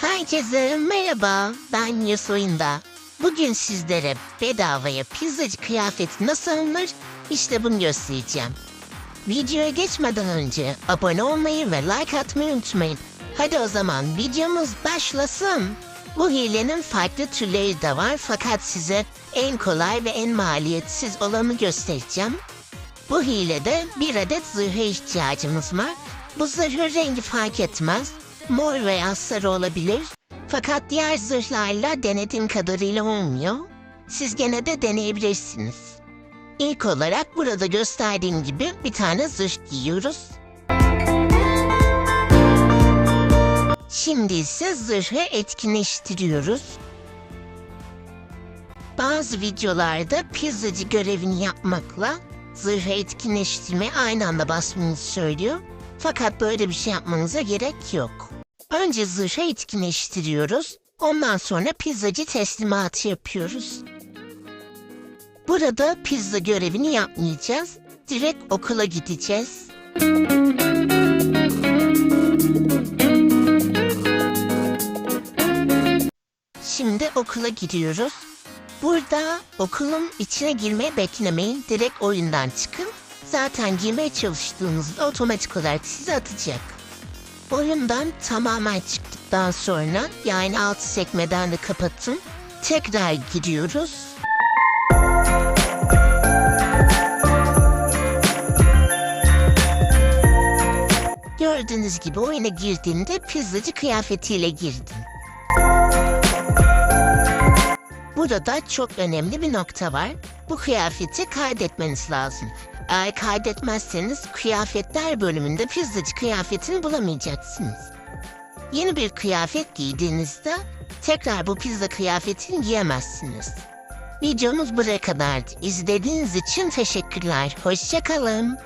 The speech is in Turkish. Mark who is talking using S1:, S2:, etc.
S1: Herkese merhaba, ben Yasoyunda. Bugün sizlere bedavaya pizzacı kıyafeti nasıl alınır işte bunu göstereceğim. Videoya geçmeden önce abone olmayı ve like atmayı unutmayın. Hadi o zaman videomuz başlasın. Bu hilenin farklı türleri de var fakat size en kolay ve en maliyetsiz olanı göstereceğim. Bu hilede bir adet zırha ihtiyacımız var. Bu zırhın rengi fark etmez. Mor veya sarı olabilir. Fakat diğer zırhlarla denediğim kadarıyla olmuyor. Siz gene de deneyebilirsiniz. İlk olarak burada gösterdiğim gibi bir tane zırh giyiyoruz. Şimdi ise zırhı etkinleştiriyoruz. Bazı videolarda pizzacı görevini yapmakla zırhı etkinleştirmeye aynı anda basmanızı söylüyor. Fakat böyle bir şey yapmanıza gerek yok. Önce zırhı etkinleştiriyoruz. Ondan sonra pizzacı teslimatı yapıyoruz. Burada pizza görevini yapmayacağız. Direkt okula gideceğiz. Şimdi okula gidiyoruz. Burada okulun içine girmeye beklemeyin. Direkt oyundan çıkın. Zaten girmeye çalıştığınızda otomatik olarak sizi atacak. Oyundan tamamen çıktıktan sonra yani alt sekmeden de kapatın. Tekrar giriyoruz. Gördüğünüz gibi oyuna girdiğinde pizzacı kıyafetiyle girdim. Burada çok önemli bir nokta var. Bu kıyafeti kaydetmeniz lazım. Eğer kaydetmezseniz kıyafetler bölümünde pizzacı kıyafetini bulamayacaksınız. Yeni bir kıyafet giydiğinizde tekrar bu pizza kıyafetini giyemezsiniz. Videomuz buraya kadardı. İzlediğiniz için teşekkürler. Hoşçakalın.